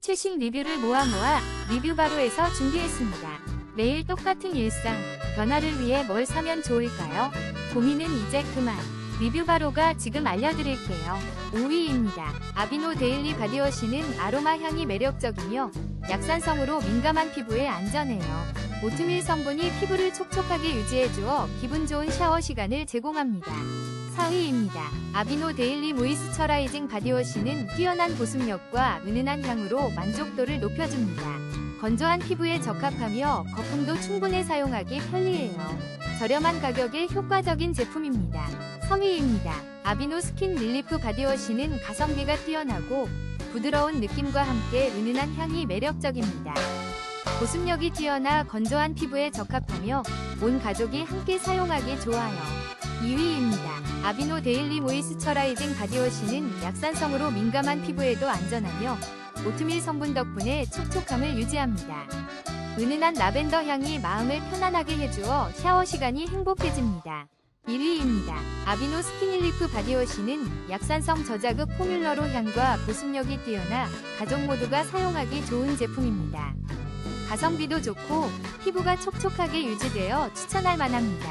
최신 리뷰를 모아 모아 리뷰 바로에서 준비했습니다. 매일 똑같은 일상, 변화를 위해 뭘 사면 좋을까요? 고민은 이제 그만. 리뷰 바로가 지금 알려드릴게요. 5위입니다. 아비노 데일리 바디워시는 아로마 향이 매력적이며 약산성으로 민감한 피부에 안전해요. 오트밀 성분이 피부를 촉촉하게 유지해주어 기분 좋은 샤워 시간을 제공합니다. 4위입니다. 아비노 데일리 모이스처라이징 바디워시는 뛰어난 보습력과 은은한 향으로 만족도를 높여줍니다. 건조한 피부에 적합하며 거품도 충분히 사용하기 편리해요. 저렴한 가격에 효과적인 제품입니다. 3위입니다. 아비노 스킨 릴리프 바디워시는 가성비가 뛰어나고 부드러운 느낌과 함께 은은한 향이 매력적입니다. 보습력이 뛰어나 건조한 피부에 적합하며 온 가족이 함께 사용하기 좋아요. 2위입니다. 아비노 데일리 모이스처라이징 바디워시는 약산성으로 민감한 피부에도 안전하며 오트밀 성분 덕분에 촉촉함을 유지합니다. 은은한 라벤더 향이 마음을 편안하게 해주어 샤워 시간이 행복해집니다. 1위입니다. 아비노 스킨릴리프 바디워시는 약산성 저자극 포뮬러로 향과 보습력이 뛰어나 가족 모두가 사용하기 좋은 제품입니다. 가성비도 좋고 피부가 촉촉하게 유지되어 추천할 만합니다.